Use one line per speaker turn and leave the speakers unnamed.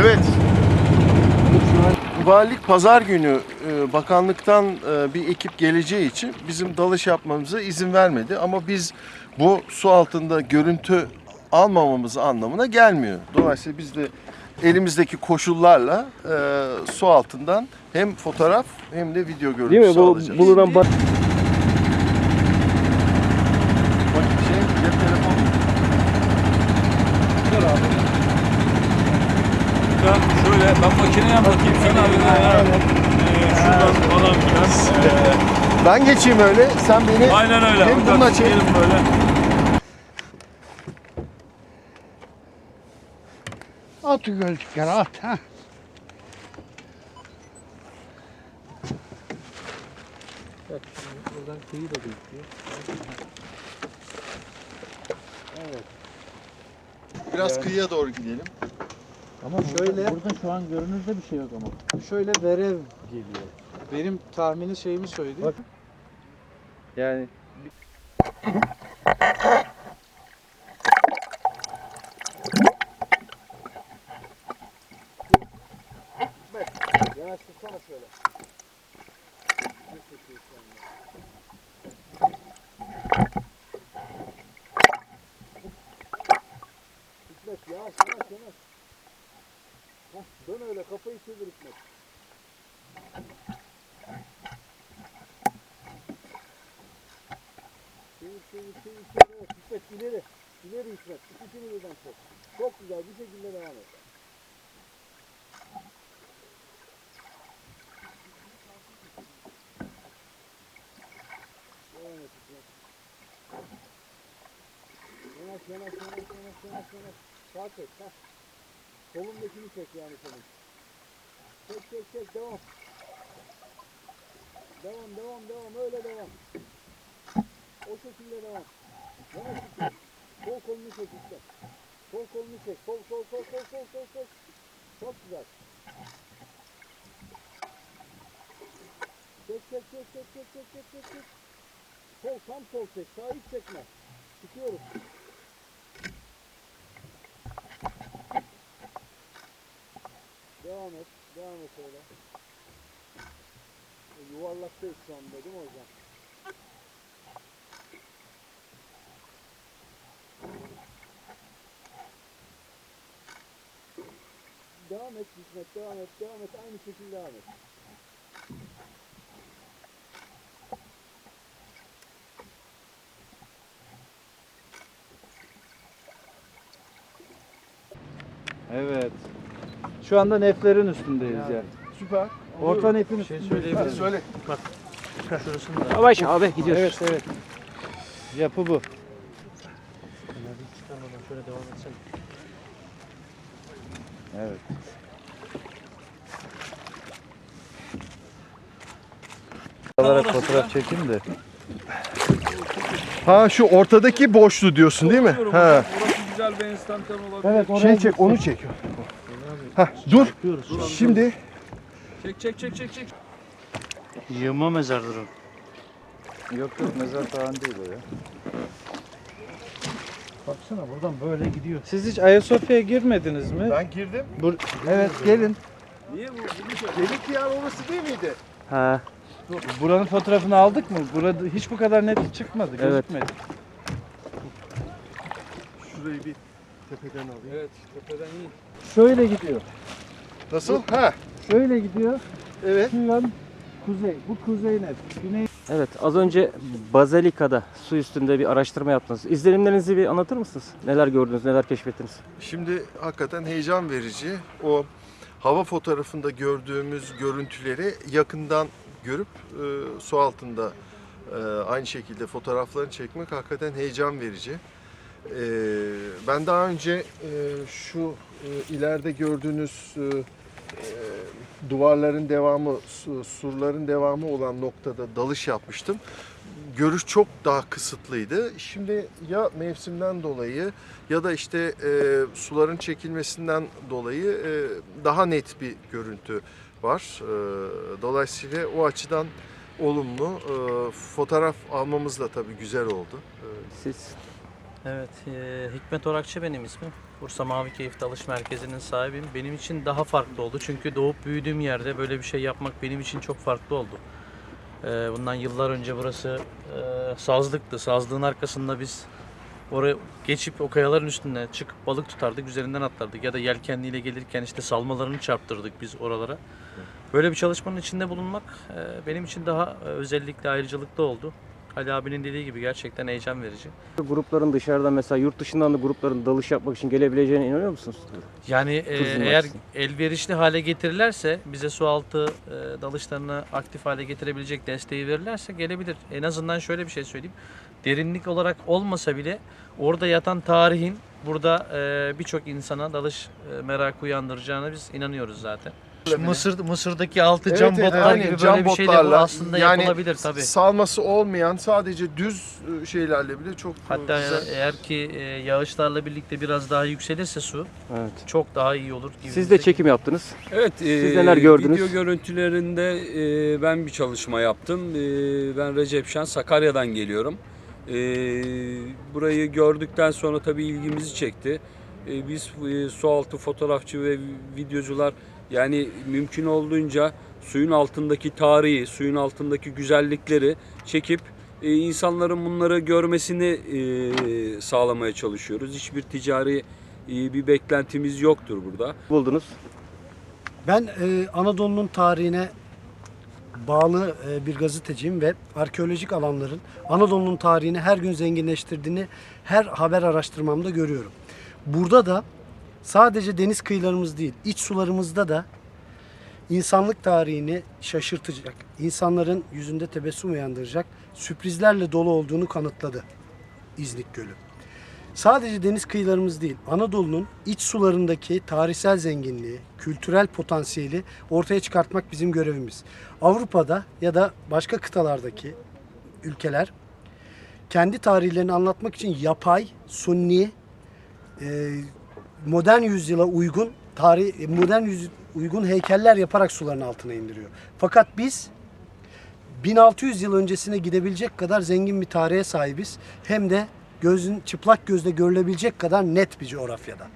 Evet. Valilik pazar günü e, bakanlıktan e, bir ekip geleceği için bizim dalış yapmamıza izin vermedi. Ama biz bu su altında görüntü almamamız anlamına gelmiyor. Dolayısıyla biz de elimizdeki koşullarla e, su altından hem fotoğraf hem de video görüntüsü
Değil mi? Bu
alacağız.
bulunan
şey.
Ben şöyle ben makineye bakayım sen abi ya. Ee, şuradan falan filan. Ee,
Ben geçeyim öyle. Sen beni
aynen öyle.
Hem
Buradan
bununla çek.
çekelim böyle.
At gözlükleri at. Ha.
buradan kıyı da gözüküyor.
biraz kıyıya doğru gidelim.
Ama şöyle burada şu an görünürde bir şey yok ama. Şöyle verev geliyor. Benim tahmini şeyimi söyledi.
Bak. Yani
Yanaştırsana şöyle. Hikmet yavaş yavaş yavaş. Hah, dön öyle kafayı çevir Hikmet. Çevir çevir çevir çevir. Hikmet ileri. İleri Hikmet. İkisini birden çek. Çok güzel bir şekilde devam et. Yanaş yanaş yanaş yanaş yanaş. Sağ çek. Heh. Solundakini çek yani solun. Çek çek çek devam. Devam devam devam öyle devam. O şekilde devam. Yanaş Hikmet. Sol kolunu çek Hikmet. Sol kolunu çek. Sol sol sol sol sol sol sol. Çok güzel. Çek çek çek çek çek çek çek çek çek. Sol tam sol çek. Sağ hiç çekme. Çıkıyoruz. Devam et. Devam et öyle. E, Yuvarlaktayız şu anda değil mi hocam? Devam et Hikmet, devam et, devam et. Aynı şekilde devam et.
Evet. Şu anda neflerin üstündeyiz yani.
Süper.
Orta nefin
şey
üstündeyiz.
Söyle.
şurasında.
Yavaş abi gidiyoruz. Evet evet. Yapı bu.
Şöyle devam etsene.
Evet. Olarak fotoğraf çekeyim de.
Ha şu ortadaki boşlu diyorsun değil mi? Ha.
Burası güzel bir enstantan olabilir.
Evet
Şey çek, onu çek. Ha, dur. Şimdi
Çek çek çek çek çek.
Yığma mezardır o.
Yok yok mezar falan değil o ya.
Baksana buradan böyle gidiyor.
Siz hiç Ayasofya'ya girmediniz mi?
ben girdim.
Evet gelin.
Niye bu? Çek.
Delik yer orası değil miydi?
Ha.
Buranın fotoğrafını aldık mı? Burada hiç bu kadar net çıkmadı,
Evet.
gözükmedi.
Şurayı bir tepeden alayım.
Evet tepeden iyi.
Şöyle gidiyor.
Nasıl? Ha.
Şöyle gidiyor.
Evet.
Şu yan kuzey. Bu kuzey net. Güney
Evet az önce Bazilika'da su üstünde bir araştırma yaptınız. İzlenimlerinizi bir anlatır mısınız? Neler gördünüz, neler keşfettiniz?
Şimdi hakikaten heyecan verici. O hava fotoğrafında gördüğümüz görüntüleri yakından görüp e, su altında e, aynı şekilde fotoğraflarını çekmek hakikaten heyecan verici. E, ben daha önce e, şu e, ileride gördüğünüz e, duvarların devamı, su- surların devamı olan noktada dalış yapmıştım. Görüş çok daha kısıtlıydı. Şimdi ya mevsimden dolayı ya da işte e, suların çekilmesinden dolayı e, daha net bir görüntü var. E, dolayısıyla o açıdan olumlu. E, fotoğraf almamız da tabii güzel oldu. E,
Siz
Evet, e, Hikmet Orakçı benim ismim. Bursa Mavi Keyif Dalış Merkezi'nin sahibiyim. Benim için daha farklı oldu. Çünkü doğup büyüdüğüm yerde böyle bir şey yapmak benim için çok farklı oldu. E, bundan yıllar önce burası e, sazlıktı. Sazlığın arkasında biz oraya geçip o kayaların üstüne çıkıp balık tutardık, üzerinden atlardık. Ya da yelkenliyle gelirken işte salmalarını çarptırdık biz oralara. Böyle bir çalışmanın içinde bulunmak e, benim için daha e, özellikle ayrıcalıklı oldu. Ali abinin dediği gibi gerçekten heyecan verici.
grupların dışarıdan mesela yurt dışından da grupların dalış yapmak için gelebileceğine inanıyor musunuz?
Yani e,
Turizm
eğer
açısından.
elverişli hale getirirlerse bize su altı e, dalışlarını aktif hale getirebilecek desteği verirlerse gelebilir. En azından şöyle bir şey söyleyeyim. Derinlik olarak olmasa bile orada yatan tarihin burada e, birçok insana dalış e, merakı uyandıracağına biz inanıyoruz zaten. Mısır Mısır'daki altı cam
Evet,
botlar
aynen,
gibi
cam
böyle bir şey de bu aslında
yani
yapılabilir tabii.
Salması olmayan sadece düz e, şeylerle bile çok e,
Hatta
güzel.
eğer ki e, yağışlarla birlikte biraz daha yükselirse su
Evet.
çok daha iyi olur gibi.
Siz de çekim yaptınız.
Evet.
Siz
e,
neler gördünüz?
Video görüntülerinde e, ben bir çalışma yaptım. E, ben Recep Şen, Sakarya'dan geliyorum. E, burayı gördükten sonra tabii ilgimizi çekti. E, biz e, sualtı fotoğrafçı ve videocular yani mümkün olduğunca suyun altındaki tarihi, suyun altındaki güzellikleri çekip e, insanların bunları görmesini e, sağlamaya çalışıyoruz. Hiçbir ticari e, bir beklentimiz yoktur burada.
Buldunuz.
Ben e, Anadolu'nun tarihine bağlı e, bir gazeteciyim ve arkeolojik alanların Anadolu'nun tarihini her gün zenginleştirdiğini her haber araştırmamda görüyorum. Burada da sadece deniz kıyılarımız değil, iç sularımızda da insanlık tarihini şaşırtacak, insanların yüzünde tebessüm uyandıracak sürprizlerle dolu olduğunu kanıtladı İznik Gölü. Sadece deniz kıyılarımız değil, Anadolu'nun iç sularındaki tarihsel zenginliği, kültürel potansiyeli ortaya çıkartmak bizim görevimiz. Avrupa'da ya da başka kıtalardaki ülkeler kendi tarihlerini anlatmak için yapay, sunni, e, modern yüzyıla uygun tarih modern yüz, uygun heykeller yaparak suların altına indiriyor. Fakat biz 1600 yıl öncesine gidebilecek kadar zengin bir tarihe sahibiz. Hem de gözün çıplak gözle görülebilecek kadar net bir coğrafyada.